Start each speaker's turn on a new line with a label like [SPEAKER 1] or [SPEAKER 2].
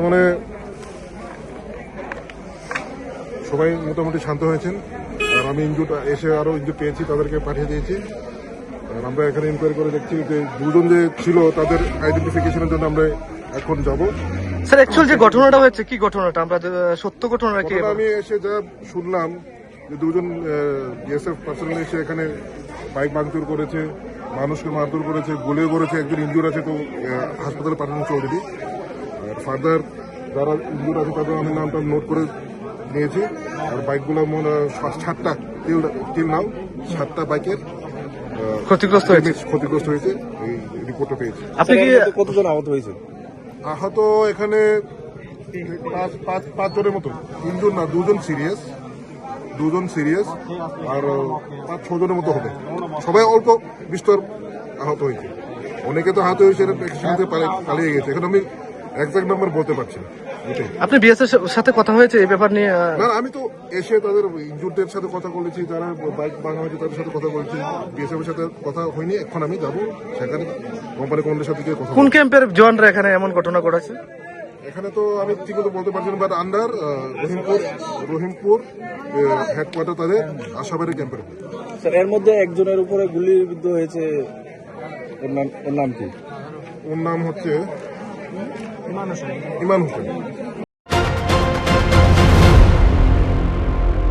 [SPEAKER 1] বর্তমানে সবাই মোটামুটি শান্ত হয়েছেন। আর আমি ইনজুট এসে আরও ইনজুট পেয়েছি তাদেরকে পাঠিয়ে দিয়েছি। আর আমরা এখানে ইনকোয়ারি করে দেখছি যে দুজন যে ছিল তাদের আইডেন্টিফিকেশনের জন্য আমরা এখন যাব।
[SPEAKER 2] স্যার অ্যাকচুয়াল যে ঘটনাটা হয়েছে কি ঘটনাটা? আমরা সত্য ঘটনাটা কি
[SPEAKER 1] ঘটনা আমি এসে যা শুনলাম যে দুজন বিএসএফ পার্সোনাল এসে এখানে বাইক ভাঙচুর করেছে মানুষকে মারধর করেছে গুলিও করেছে একজন ইনজুর আছে তো হাসপাতালে পাঠানো হচ্ছে অলরেডি ফার্দার যারা ইনজুর আছে তাদের আমি নামটা নোট করে নিয়েছি আর বাইকগুলো মনে হয় সাতটা টিল টিল নাও সাতটা বাইকের
[SPEAKER 2] ক্ষতিগ্রস্ত হয়েছে।
[SPEAKER 1] ক্ষতিগ্রস্ত হয়েছে এই রিপোর্টটা পেয়েছি।
[SPEAKER 2] আপনি কি
[SPEAKER 3] কতজন আহত হয়েছে?
[SPEAKER 1] আহত এখানে পাঁচ পাঁচ পাঁচ জনের মতো তিনজন না দুজন সিরিয়াস দুজন সিরিয়াস আর পাঁচ ছজনের মতো হবে। সবাই অল্প বিস্তর আহত হয়েছে। অনেকে তো আহত হয়েছে পালিয়ে গেছে। এখন আমি একজাক্ট নাম্বার বলতে পারছি না।
[SPEAKER 2] আপনি বিএসএর সাথে কথা হয়েছে এই ব্যাপার নিয়ে
[SPEAKER 1] না আমি তো এসে তাদের ইনজুরদের সাথে কথা বলেছি যারা বাইক ভাঙা হয়েছে তাদের সাথে কথা বলেছি। বিএসএফ এর সাথে কথা হয়নি এখন আমি যাব সেখানে কোম্পানি কমান্ডের সাথে গিয়ে কথা
[SPEAKER 2] কোন ক্যাম্পের জওয়ানরা এখানে এমন ঘটনা ঘটেছে?
[SPEAKER 1] এখানে তো আমি ঠিক মতো বলতে পারছি না but under Rahimpur Rahimpur headquarter তাদের আশাবাড়ি ক্যাম্পের
[SPEAKER 3] স্যার এর মধ্যে একজনের উপরে গুলিবিদ্ধ হয়েছে ওর নাম ওর নাম কি?
[SPEAKER 1] ওর নাম হচ্ছে ইমান হোসেন।